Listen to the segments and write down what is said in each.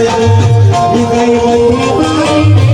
Thank you.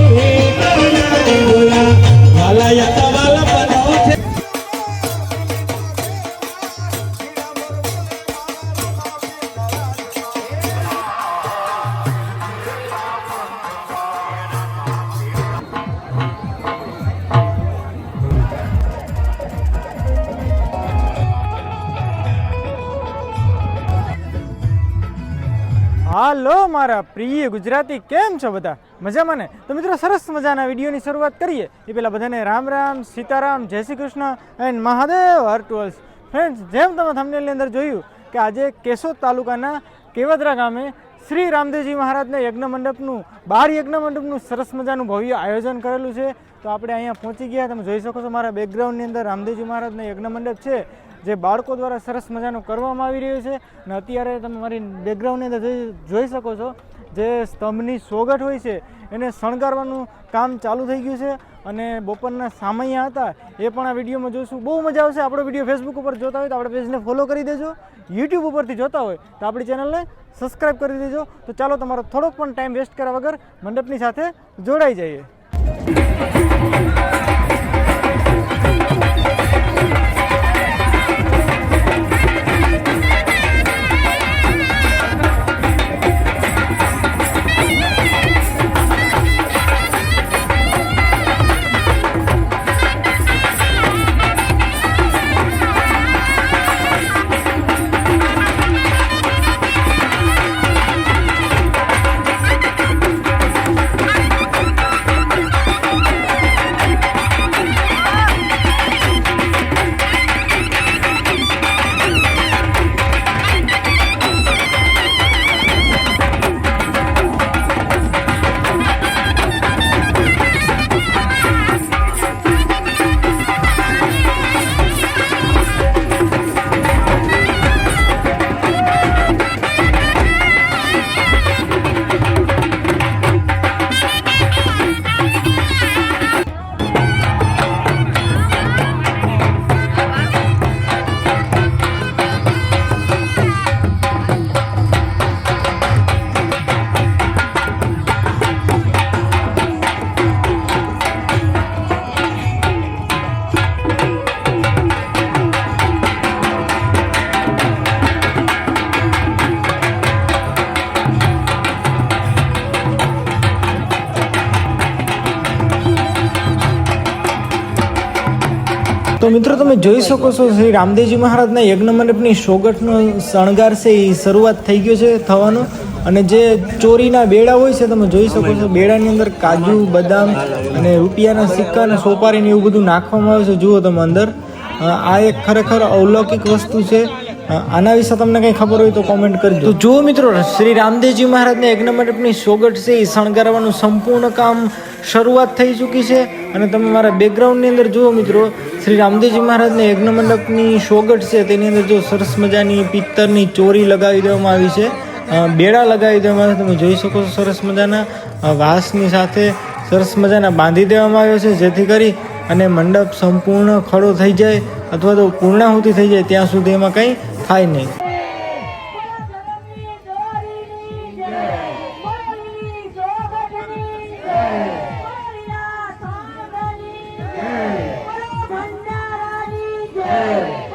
હાલો મારા પ્રિય ગુજરાતી, કેમ છો બધા? મજામાં ને? તો મિત્રો, સરસ મજાના વિડીયોની શરૂઆત કરીએ. એ પહેલાં બધાને રામ રામ, સીતારામ, જય શ્રી કૃષ્ણ એન્ડ મહાદેવ હર ટુઅલ્સ ફ્રેન્ડ્સ જેમ તમે થંબનેલની અંદર જોયું કે આજે કેશોદ તાલુકાના કેવદરા ગામે શ્રી રામદેવજી મહારાજના યજ્ઞ મંડપનું, બાર યજ્ઞ મંડપનું સરસ મજાનું ભવ્ય આયોજન કરેલું છે. તો આપણે અહીંયા પહોંચી ગયા. તમે જોઈ શકો છો મારા બેકગ્રાઉન્ડની અંદર રામદેવજી મહારાજના યજ્ઞ મંડપ છે. જે બાળકો દ્વારા સરસ મજાનું કરવામાં આવી રહ્યું છે અને અત્યારે તમે મારી બેકગ્રાઉન્ડની અંદર જોઈ શકો છો જે સ્તંભની સોગઠ હોય છે, એને શણગારવાનું કામ ચાલુ થઈ ગયું છે અને બપોરના સામૈયા હતા એ પણ આ વિડીયોમાં જોઈશું. બહુ મજા આવશે. આપણો વીડિયો ફેસબુક ઉપર જોતા હોય તો આપણે પેજને ફોલો કરી દેજો. યુટ્યુબ ઉપરથી જોતા હોય તો આપણી ચેનલને સબસ્ક્રાઈબ કરી દેજો. તો ચાલો તમારો થોડોક પણ ટાઈમ વેસ્ટ કર્યા વગર મંડપની સાથે જોડાઈ જઈએ. તો મિત્રો તમે જોઈ શકો છો શ્રી રામદેવજી મહારાજના યજ્ઞ મંડપની સોગઠનો શણગાર છે એ શરૂઆત થઈ ગયો છે થવાનો. અને જે ચોરીના બેડા હોય છે તમે જોઈ શકો છો, બેડાની અંદર કાજુ, બદામ અને રૂપિયાના સિક્કા અને સોપારીને એવું બધું નાખવામાં આવે છે. જુઓ તમે અંદર. આ એક ખરેખર અવલૌકિક વસ્તુ છે. આના વિશે તમને કંઈ ખબર હોય તો કોમેન્ટ કરજો. તો જુઓ મિત્રો, શ્રી રામદેવજી મહારાજના યજ્ઞ મંડપની સોગઠ છે એ શણગારવાનું સંપૂર્ણ કામ શરૂઆત થઈ ચૂકી છે. અને તમે મારા બેકગ્રાઉન્ડની અંદર જુઓ મિત્રો, શ્રી રામદેવજી મહારાજને યજ્ઞ મંડપની શોગટ છે, તેની અંદર જો સરસ મજાની પિત્તરની ચોરી લગાવી દેવામાં આવી છે. બેડા લગાવી દેવામાં આવે તમે જોઈ શકો છો સરસ મજાના વાસની સાથે સરસ મજાના બાંધી દેવામાં આવ્યો છે, જેથી કરી અને મંડપ સંપૂર્ણ ખડો થઈ જાય અથવા તો પૂર્ણાહુતિ થઈ જાય, ત્યાં સુધી એમાં કંઈ થાય નહીં. Amen.